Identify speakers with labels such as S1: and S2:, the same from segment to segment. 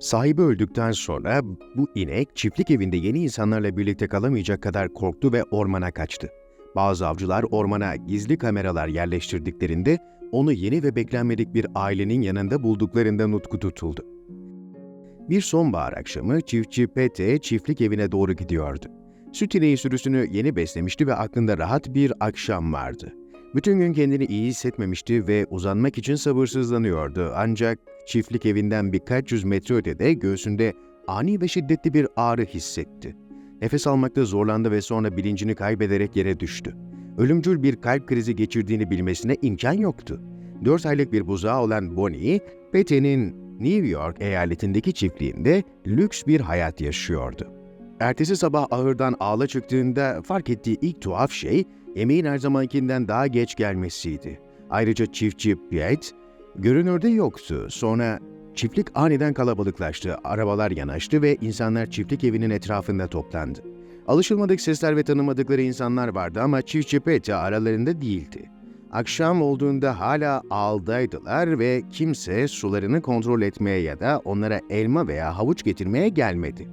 S1: Sahibi öldükten sonra bu inek çiftlik evinde yeni insanlarla birlikte kalamayacak kadar korktu ve ormana kaçtı. Bazı avcılar ormana gizli kameralar yerleştirdiklerinde onu yeni ve beklenmedik bir ailenin yanında bulduklarında nutku tutuldu. Bir sonbahar akşamı çiftçi Pete çiftlik evine doğru gidiyordu. Süt ineği sürüsünü yeni beslemişti ve aklında rahat bir akşam vardı. Bütün gün kendini iyi hissetmemişti ve uzanmak için sabırsızlanıyordu. Ancak çiftlik evinden birkaç yüz metre ötede göğsünde ani ve şiddetli bir ağrı hissetti. Nefes almakta zorlandı ve sonra bilincini kaybederek yere düştü. Ölümcül bir kalp krizi geçirdiğini bilmesine imkan yoktu. 4 aylık bir buzağı olan Bonnie, Pete'nin New York eyaletindeki çiftliğinde lüks bir hayat yaşıyordu. Ertesi sabah ahırdan ağla çıktığında fark ettiği ilk tuhaf şey yemeğin her zamankinden daha geç gelmesiydi. Ayrıca çiftçi Piet görünürde yoktu. Sonra çiftlik aniden kalabalıklaştı, arabalar yanaştı ve insanlar çiftlik evinin etrafında toplandı. Alışılmadık sesler ve tanımadıkları insanlar vardı ama çiftçi Pete aralarında değildi. Akşam olduğunda hala ağaldaydılar ve kimse sularını kontrol etmeye ya da onlara elma veya havuç getirmeye gelmedi.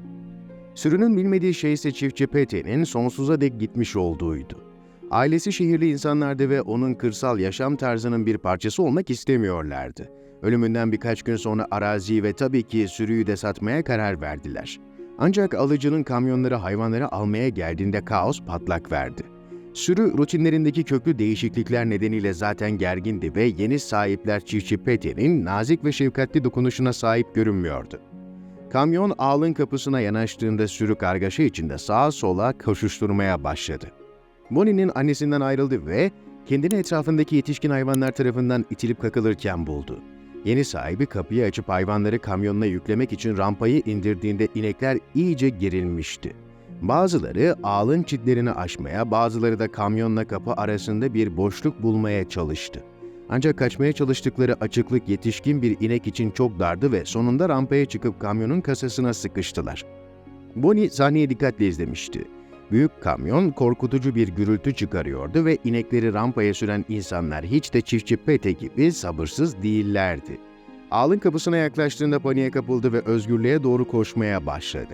S1: Sürünün bilmediği şey ise çiftçi Pete'nin sonsuza dek gitmiş olduğuydu. Ailesi şehirli insanlardı ve onun kırsal yaşam tarzının bir parçası olmak istemiyorlardı. Ölümünden birkaç gün sonra araziyi ve tabii ki sürüyü de satmaya karar verdiler. Ancak alıcının kamyonları hayvanları almaya geldiğinde kaos patlak verdi. Sürü rutinlerindeki köklü değişiklikler nedeniyle zaten gergindi ve yeni sahipler çiftçi Pete'nin nazik ve şefkatli dokunuşuna sahip görünmüyordu. Kamyon ağlın kapısına yanaştığında sürü kargaşa içinde sağa sola koşuşturmaya başladı. Bonnie'nin annesinden ayrıldı ve kendini etrafındaki yetişkin hayvanlar tarafından itilip kakılırken buldu. Yeni sahibi kapıyı açıp hayvanları kamyonuna yüklemek için rampayı indirdiğinde inekler iyice gerilmişti. Bazıları ağlın çitlerini aşmaya, bazıları da kamyonla kapı arasında bir boşluk bulmaya çalıştı. Ancak kaçmaya çalıştıkları açıklık yetişkin bir inek için çok dardı ve sonunda rampaya çıkıp kamyonun kasasına sıkıştılar. Bonnie sahneyi dikkatle izlemişti. Büyük kamyon korkutucu bir gürültü çıkarıyordu ve inekleri rampaya süren insanlar hiç de çiftçi Pete gibi sabırsız değillerdi. Ağlın kapısına yaklaştığında paniğe kapıldı ve özgürlüğe doğru koşmaya başladı.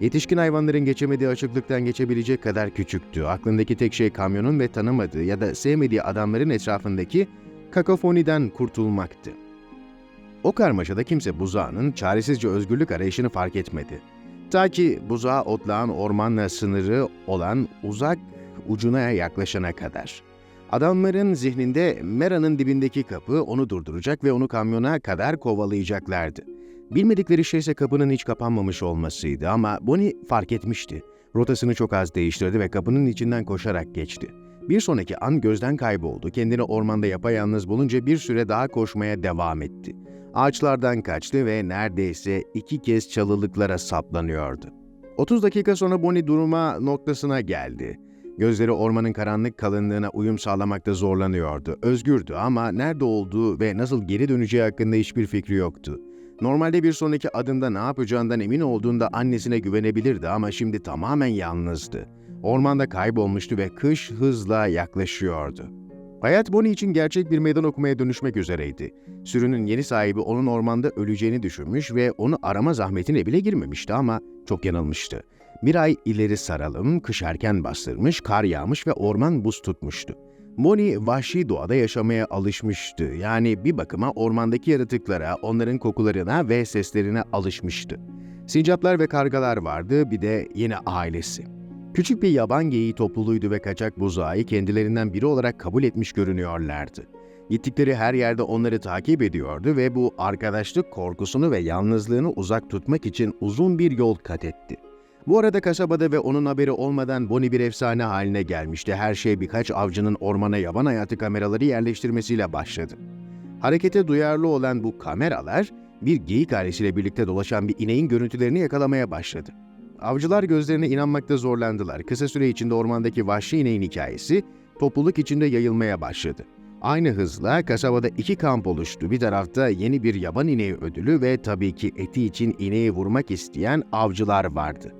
S1: Yetişkin hayvanların geçemediği açıklıktan geçebilecek kadar küçüktü. Aklındaki tek şey kamyonun ve tanımadığı ya da sevmediği adamların etrafındaki kakofoniden kurtulmaktı. O karmaşada kimse buzağının çaresizce özgürlük arayışını fark etmedi. Ta ki buzağı otlağın ormanla sınırı olan uzak ucuna yaklaşana kadar. Adamların zihninde Mera'nın dibindeki kapı onu durduracak ve onu kamyona kadar kovalayacaklardı. Bilmedikleri şey ise kapının hiç kapanmamış olmasıydı ama Bonnie fark etmişti. Rotasını çok az değiştirdi ve kapının içinden koşarak geçti. Bir sonraki an gözden kayboldu. Kendini ormanda yapayalnız bulunca bir süre daha koşmaya devam etti. Ağaçlardan kaçtı ve neredeyse iki kez çalılıklara saplanıyordu. 30 dakika sonra Bonnie duruma noktasına geldi. Gözleri ormanın karanlık kalınlığına uyum sağlamakta zorlanıyordu. Özgürdü ama nerede olduğu ve nasıl geri döneceği hakkında hiçbir fikri yoktu. Normalde bir sonraki adımda ne yapacağından emin olduğunda annesine güvenebilirdi ama şimdi tamamen yalnızdı. Ormanda kaybolmuştu ve kış hızla yaklaşıyordu. Hayat Bonnie için gerçek bir meydan okumaya dönüşmek üzereydi. Sürünün yeni sahibi onun ormanda öleceğini düşünmüş ve onu arama zahmetine bile girmemişti ama çok yanılmıştı. Bir ay ileri saralım, kış erken bastırmış, kar yağmış ve orman buz tutmuştu. Bonnie vahşi doğada yaşamaya alışmıştı. Yani bir bakıma ormandaki yaratıklara, onların kokularına ve seslerine alışmıştı. Sincaplar ve kargalar vardı, bir de yine ailesi. Küçük bir yaban geyiği topluluğuydu ve kaçak buzağı kendilerinden biri olarak kabul etmiş görünüyorlardı. Gittikleri her yerde onları takip ediyordu ve bu arkadaşlık korkusunu ve yalnızlığını uzak tutmak için uzun bir yol kat etti. Bu arada kasabada ve onun haberi olmadan Bonnie bir efsane haline gelmişti. Her şey birkaç avcının ormana yaban hayatı kameraları yerleştirmesiyle başladı. Harekete duyarlı olan bu kameralar, bir geyik ailesiyle birlikte dolaşan bir ineğin görüntülerini yakalamaya başladı. Avcılar gözlerine inanmakta zorlandılar. Kısa süre içinde ormandaki vahşi ineğin hikayesi topluluk içinde yayılmaya başladı. Aynı hızla kasabada iki kamp oluştu. Bir tarafta yeni bir yaban ineği ödülü ve tabii ki eti için ineği vurmak isteyen avcılar vardı.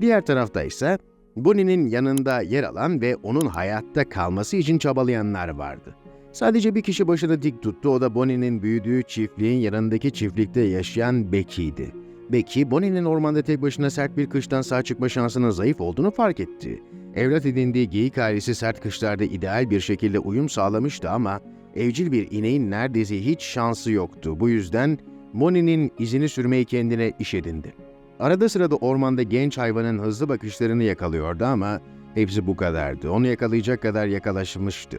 S1: Diğer tarafta ise Bonnie'nin yanında yer alan ve onun hayatta kalması için çabalayanlar vardı. Sadece bir kişi başını dik tuttu, o da Bonnie'nin büyüdüğü çiftliğin yanındaki çiftlikte yaşayan Becky'ydi. Becky, Bonnie'nin ormanda tek başına sert bir kıştan sağ çıkma şansının zayıf olduğunu fark etti. Evlat edindiği geyik ailesi sert kışlarda ideal bir şekilde uyum sağlamıştı ama evcil bir ineğin neredeyse hiç şansı yoktu. Bu yüzden Bonnie'nin izini sürmeyi kendine iş edindi. Arada sırada ormanda genç hayvanın hızlı bakışlarını yakalıyordu ama hepsi bu kadardı. Onu yakalayacak kadar yakalaşmıştı.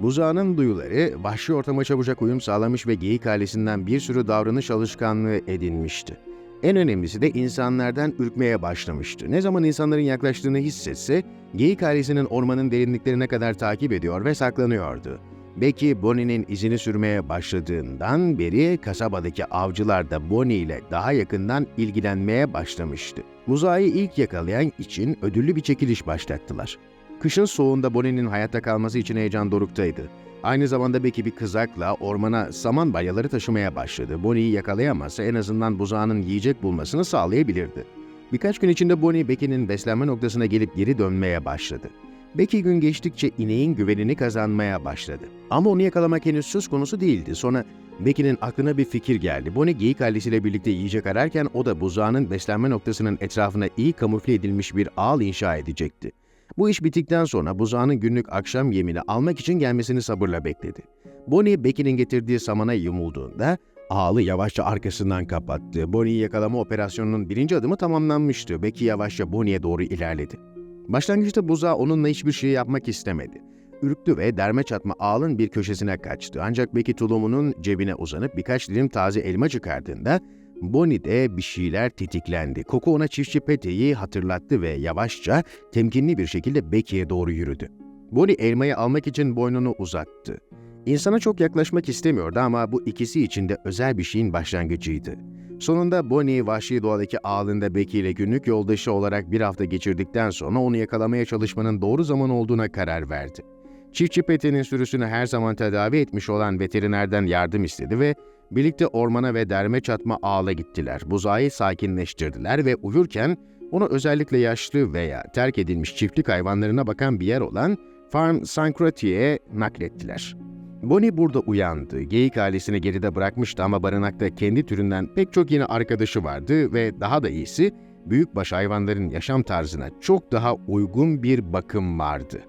S1: Buzağının duyuları vahşi ortama çabucak uyum sağlamış ve geyik ailesinden bir sürü davranış alışkanlığı edinmişti. En önemlisi de insanlardan ürkmeye başlamıştı. Ne zaman insanların yaklaştığını hissetse, geyik ailesinin ormanın derinliklerine kadar takip ediyor ve saklanıyordu. Becky, Bonnie'nin izini sürmeye başladığından beri kasabadaki avcılar da Bonnie ile daha yakından ilgilenmeye başlamıştı. Buzağı ilk yakalayan için ödüllü bir çekiliş başlattılar. Kışın soğuğunda Bonnie'nin hayatta kalması için heyecan doruktaydı. Aynı zamanda Becky bir kızakla ormana saman balyaları taşımaya başladı. Bonnie'yi yakalayamazsa en azından buzağının yiyecek bulmasını sağlayabilirdi. Birkaç gün içinde Bonnie, Becky'nin beslenme noktasına gelip geri dönmeye başladı. Becky gün geçtikçe ineğin güvenini kazanmaya başladı. Ama onu yakalamak henüz söz konusu değildi. Sonra Becky'nin aklına bir fikir geldi. Bonnie geyik ailesiyle birlikte yiyecek ararken o da buzağının beslenme noktasının etrafına iyi kamufle edilmiş bir ağıl inşa edecekti. Bu iş bittikten sonra buzağının günlük akşam yemini almak için gelmesini sabırla bekledi. Bonnie, Becky'nin getirdiği samana yumulduğunda ağlı yavaşça arkasından kapattı. Bonnie'yi yakalama operasyonunun birinci adımı tamamlanmıştı. Becky yavaşça Bonnie'ye doğru ilerledi. Başlangıçta buzağı onunla hiçbir şey yapmak istemedi. Ürktü ve derme çatma ağlın bir köşesine kaçtı. Ancak Becky tulumunun cebine uzanıp birkaç dilim taze elma çıkardığında Bonnie'de bir şeyler tetiklendi. Koku ona çiftçi peteği hatırlattı ve yavaşça, temkinli bir şekilde Becky'ye doğru yürüdü. Bonnie elmayı almak için boynunu uzattı. İnsana çok yaklaşmak istemiyordu ama bu ikisi için de özel bir şeyin başlangıcıydı. Sonunda Bonnie, vahşi doğadaki ağlında Becky ile günlük yoldaşı olarak bir hafta geçirdikten sonra onu yakalamaya çalışmanın doğru zaman olduğuna karar verdi. Çiftçi Pete'nin sürüsünü her zaman tedavi etmiş olan veterinerden yardım istedi ve birlikte ormana ve derme çatma ağla gittiler. Buzağı sakinleştirdiler ve uyurken onu özellikle yaşlı veya terk edilmiş çiftlik hayvanlarına bakan bir yer olan Farm Sancrati'ye naklettiler. Bonnie burada uyandı. Geyik ailesini geride bırakmıştı ama barınakta kendi türünden pek çok yeni arkadaşı vardı ve daha da iyisi büyükbaş hayvanların yaşam tarzına çok daha uygun bir bakım vardı.